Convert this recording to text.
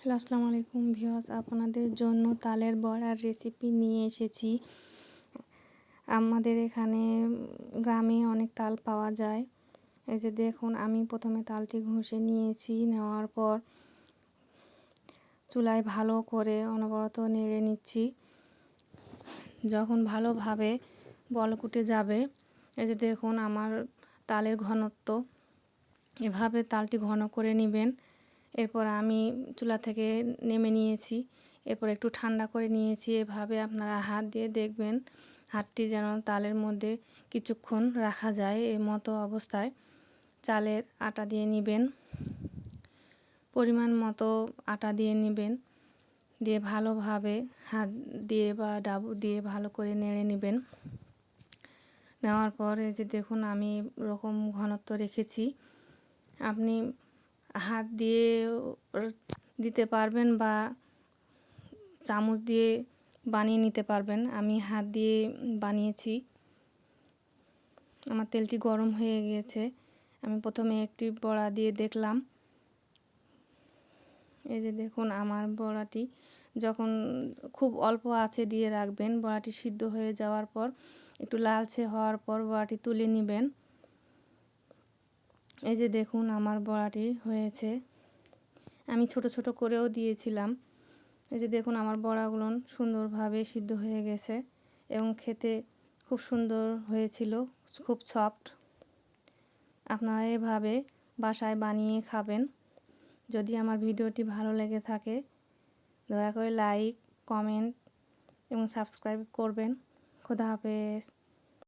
Hello, আসসালামু আলাইকুম viewers. আপনাদের জন্য তালের বড়ার রেসিপি নিয়ে এসেছি। আমাদের এখানে গ্রামে অনেক তাল পাওয়া যায়। এই যে দেখুন, আমি প্রথমে তালটি ঘষে নিয়েছি। নেওয়ার পর চুলায় ভালো করে অনবরত নেড়ে নিচ্ছি। যখন ভালোভাবে বলকুটে যাবে, এই যে দেখুন, আমার তালের ঘনত্ব। এভাবে তালটি ঘন করে নেবেন। এরপর আমি চুলা থেকে নেমে নিয়েছি। এরপর একটু ঠান্ডা করে নিয়েছি। এভাবে আপনারা হাত দিয়ে দেখবেন, হাতটি যেন তালের মধ্যে কিছুক্ষণ রাখা যায় এই মতো অবস্থায়। চালের আটা দিয়ে নেবেন, পরিমাণ মতো আটা দিয়ে নেবেন, দিয়ে ভালোভাবে হাত দিয়ে বা ডাবু দিয়ে ভালো করে নেড়ে নেবেন। নেওয়ার পর এই যে দেখুন আমি রকম ঘনত্ব রেখেছি। আপনি হাত দিয়ে দিতে পারবেন বা চামচ দিয়ে বানিয়ে নিতে পারবেন। আমি হাত দিয়ে বানিয়েছি। আমার তেলটি গরম হয়ে গিয়েছে। আমি প্রথমে একটি বড়া দিয়ে দেখলাম। এই যে দেখুন, আমার বড়াটি যখন খুব অল্প আছে দিয়ে রাখবেন, বড়াটি সিদ্ধ হয়ে যাওয়ার পর, একটু লালচে হওয়ার পর বড়াটি তুলে নেবেন। এই যে দেখুন আমার বড়াটি হয়েছে। আমি ছোট ছোট করেও দিয়েছিলাম। এই যে দেখুন আমার বড়াগুলো সুন্দরভাবে সিদ্ধ হয়ে গেছে এবং খেতে খুব সুন্দর হয়েছিল, খুব সফট আপনারা এভাবে বাসায় বানিয়ে খাবেন। যদি আমার ভিডিওটি ভালো লেগে থাকে, দয়া করে লাইক কমেন্ট এবং সাবস্ক্রাইব করবেন। খোদা হাফেজ।